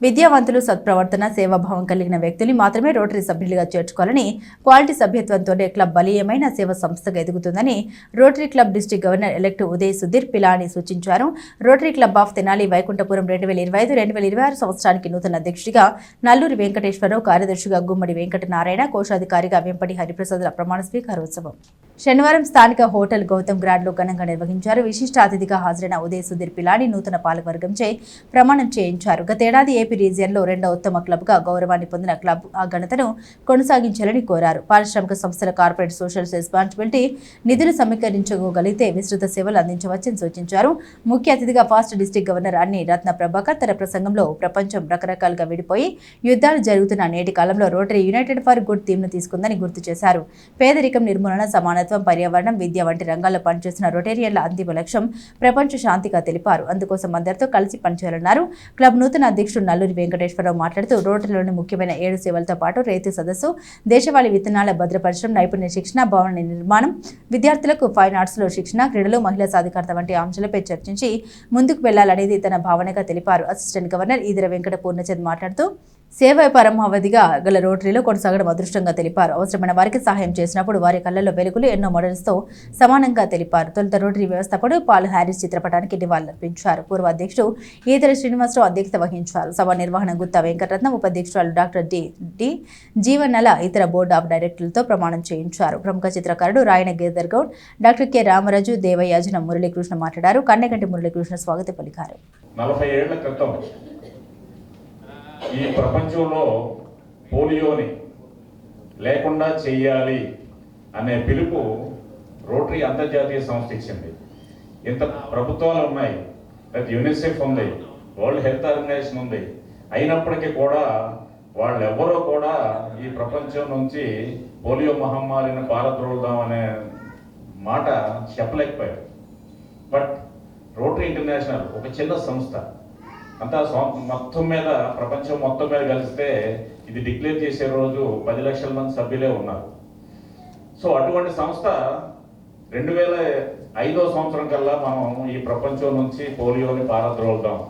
విద్యావంతులు సత్ప్రవర్తన సేవాభావం కలిగిన వ్యక్తుల్ని మాత్రమే రోటరీ సభ్యులుగా చేర్చుకోవాలని క్వాలిటీ సభ్యత్వంతోనే క్లబ్ బలీయమైన సేవ సంస్థగా ఎదుగుతుందని Rotary club district governor elect Uday Sudheer Pilani సూచించారు. Rotary club of Tenali Vaikunthapuram రెండు వేల ఇరవై ఐదు రెండు వేల ఇరవై ఆరు సంవత్సరానికి నూతన అధ్యక్షుడిగా నల్లూరి వెంకటేశ్వరరావు కార్యదర్శిగా గుమ్మడి వెంకటనారాయణ కోశాధికారిగా వెంపటి హరిప్రసాద్ల ప్రమాణ స్వీకారోత్సవం. శనివారం స్థానిక హోటల్ గౌతమ్ గ్రాడ్లో ఘనంగా నిర్వహించారు. విశిష్ట అతిథిగా హాజరైన ఉదయ సుధీర్ పిలాని నూతన పాలకవర్గంచే ప్రమాణం చేయించారు. గతేడాది ఏపీ రీజియన్లో రెండో ఉత్తమ క్లబ్గా గౌరవాన్ని పొందిన క్లబ్ ఆ ఘనతను కొనసాగించాలని కోరారు. పారిశ్రామిక సంస్థల కార్పొరేట్ సోషల్ రెస్పాన్సిబిలిటీ నిధులు సమీకరించుకోగలిగితే విస్తృత సేవలు అందించవచ్చని సూచించారు. ముఖ్య అతిథిగా ఫాస్ట్ డిస్టిక్ గవర్నర్ అన్ని రత్న ప్రభాకర్ తన ప్రసంగంలో ప్రపంచం రకరకాలుగా విడిపోయి యుద్ధాలు జరుగుతున్న నేటి కాలంలో రోటరీ యునైటెడ్ ఫర్ గుడ్ థీమ్ను తీసుకుందని గుర్తు చేశారు. పేదరికం నిర్మూలన సమానత మానవత్వం పర్యావరణం విద్య వంటి రంగాల్లో పనిచేస్తున్న రొటేరియన్ల అంతిమ లక్ష్యం ప్రపంచ శాంతిగా తెలిపారు. అందుకోసం అందరితో కలిసి పనిచేయాలన్నారు. క్లబ్ నూతన అధ్యక్షుడు నల్లూరి వెంకటేశ్వరరావు మాట్లాడుతూ రోడ్లలోని ముఖ్యమైన ఏడు సేవలతో పాటు రైతు సదస్సు దేశవాళీ విత్తనాల భద్రపరచడం నైపుణ్య శిక్షణ భవన నిర్మాణం విద్యార్థులకు ఫైన్ ఆర్ట్స్లో శిక్షణ క్రీడలు మహిళా సాధికారత వంటి అంశాలపై చర్చించి ముందుకు వెళ్ళాలనేది తన భావనగా తెలిపారు. అసిస్టెంట్ గవర్నర్ ఈదర వెంకట పూర్ణచంద్ మాట్లాడుతూ సేవ పరమావధిగా గల రోటరీలో కొనసాగడం అదృష్టంగా తెలిపారు. అవసరమైన వారికి సహాయం చేసినప్పుడు వారి కళ్ళల్లో వెలుగులు ఎన్నో మోడల్స్తో సమానంగా తెలిపారు. తొలుత రోటరీ వ్యవస్థపడు పాల్ హ్యారిస్ చిత్రపటానికి నివాళులర్పించారు. పూర్వ అధ్యక్షుడు ఈతర శ్రీనివాసరావు అధ్యక్షత వహించారు. సభ నిర్వహణ గుత్తా వెంకటరత్నం ఉపాధ్యక్షురాలు డాక్టర్ డి డి జీవన్నల ఇతర బోర్డు ఆఫ్ డైరెక్టర్లతో ప్రమాణం చేయించారు. ప్రముఖ చిత్రకారుడు రాయన గిరిధర్ గౌడ్ డాక్టర్ కె రామరాజు దేవయాజన మురళీకృష్ణ మాట్లాడారు. కన్నెగంటి మురళీకృష్ణ స్వాగతం పలికారు. నలభై ఏళ్ళ క్రితం ఈ ప్రపంచంలో పోలియోని లేకుండా చేయాలి అనే పిలుపు రోటరీ అంతర్జాతీయ సంస్థ ఇచ్చింది. ఇంత ప్రభుత్వాలు ఉన్నాయి. లేకపోతే యునిసెఫ్ ఉంది. వరల్డ్ హెల్త్ ఆర్గనైజేషన్ ఉంది. అయినప్పటికీ కూడా వాళ్ళెవ్వరూ కూడా ఈ ప్రపంచం నుంచి పోలియో మహమ్మారిని పారద్రోలుదాం అనే మాట చెప్పలేకపోయారు. బట్ రోటరీ ఇంటర్నేషనల్ ఒక చిన్న సంస్థ. అంతా మొత్తం మీద ప్రపంచం మొత్తం మీద కలిస్తే ఇది డిక్లేర్ చేసే రోజు పది లక్షల మంది సభ్యులే ఉన్నారు. సో అటువంటి సంస్థ రెండు వేల ఐదో సంవత్సరం కల్లా మనం ఈ ప్రపంచం నుంచి పోలియోని పారద్రోలుదాం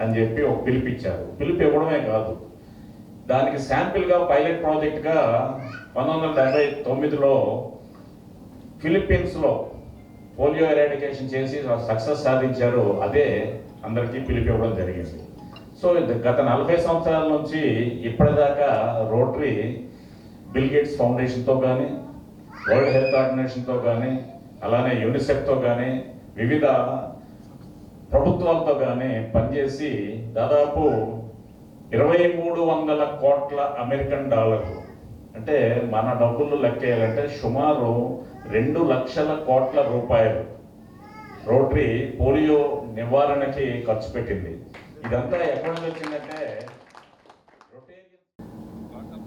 అని చెప్పి ఒక పిలిపిచ్చారు. పిలుపు ఇవ్వడమే కాదు. దానికి శాంపిల్గా పైలట్ ప్రాజెక్ట్గా పంతొమ్మిది వందల డెబ్బై తొమ్మిదిలో ఫిలిప్పీన్స్లో పోలియో ఎరాడికేషన్ చేసి సక్సెస్ సాధించారు. అదే అందరికీ పిలిపివ్వడం జరిగింది. సో ఇది గత నలభై సంవత్సరాల నుంచి ఇప్పటిదాకా రోటరీ బిల్ గేట్స్ ఫౌండేషన్తో కానీ వరల్డ్ హెల్త్ ఆర్గనైజేషన్తో కానీ అలానే యూనిసెఫ్తో కానీ వివిధ ప్రభుత్వాలతో కానీ పనిచేసి దాదాపు ఇరవై మూడు వందల కోట్ల అమెరికన్ డాలర్లు. అంటే మన డబ్బులు లెక్కేయాలంటే సుమారు రెండు లక్షల కోట్ల రూపాయలు రోటరీ పోలియో నివారణకి ఖర్చు పెట్టింది ఇదంతా ఎక్కడి నుంచి వచ్చిందంటే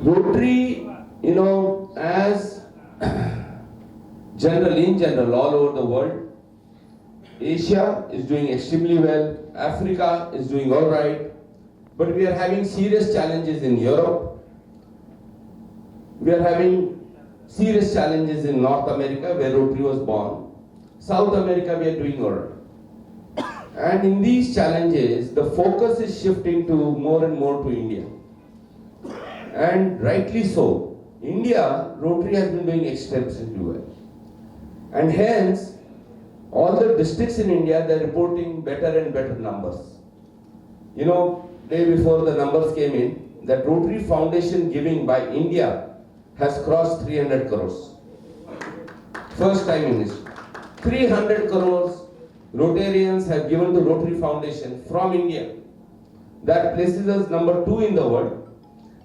Rotary, you know, as general in general all over the world, Asia is doing extremely well, Africa is doing all right, but we are having serious challenges in Europe. We are having serious challenges in North America where Rotary was born. South America we are doing all right. And in these challenges, the focus is shifting to more and more to India. And rightly so. India, Rotary has been doing exceptionally well. And hence, all the districts in India, they're reporting better and better numbers. You know, day before the numbers came in, that Rotary Foundation giving by India has crossed 300 crores. First time in history. 300 crores Rotarians have given to Rotary Foundation from India. That places us number two in the world.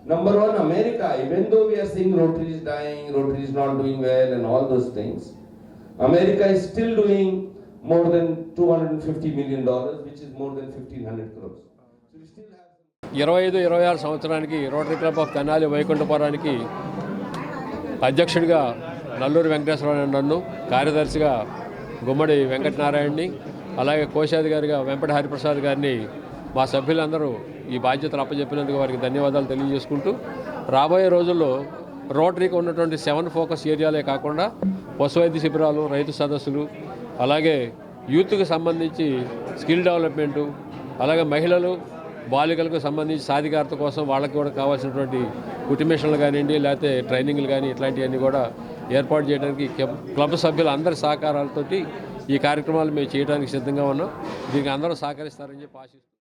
Number one, America, even though we are seeing Rotary is dying, Rotary is not doing well, and all those things, America is still doing more than $250 million which is more than 1500 crores. ఇరవై ఐదు ఇరవై ఆరు సంవత్సరానికి Rotary club of Tenali వైకుంఠపురానికి అధ్యక్షుడిగా నల్లూరు వెంకటేశ్వరరావు నన్ను కార్యదర్శిగా గుమ్మడి వెంకటనారాయణని అలాగే కోశాధికారిగా వెంపటి హరిప్రసాద్ గారిని మా సభ్యులందరూ ఈ బాధ్యతలు అప్పచెప్పినందుకు వారికి ధన్యవాదాలు తెలియజేసుకుంటూ రాబోయే రోజుల్లో రోటరీకి ఉన్నటువంటి సెవెన్ ఫోకస్ ఏరియాలే కాకుండా పశు వైద్య శిబిరాలు రైతు సదస్సులు అలాగే యూత్కి సంబంధించి స్కిల్ డెవలప్మెంటు అలాగే మహిళలు బాలికలకు సంబంధించి సాధికారత కోసం వాళ్ళకి కూడా కావాల్సినటువంటి కుటుంబేషన్లు కానివ్వండి లేకపోతే ట్రైనింగ్లు కానీ ఇట్లాంటివన్నీ కూడా ఏర్పాటు చేయడానికి క్లబ్- సభ్యులు సభ్యుల అందరి సహకారాలతోటి ఈ కార్యక్రమాలు మేము చేయడానికి సిద్ధంగా ఉన్నాం. దీనికి అందరూ సహకరిస్తారని చెప్పి ఆశిస్తున్నాం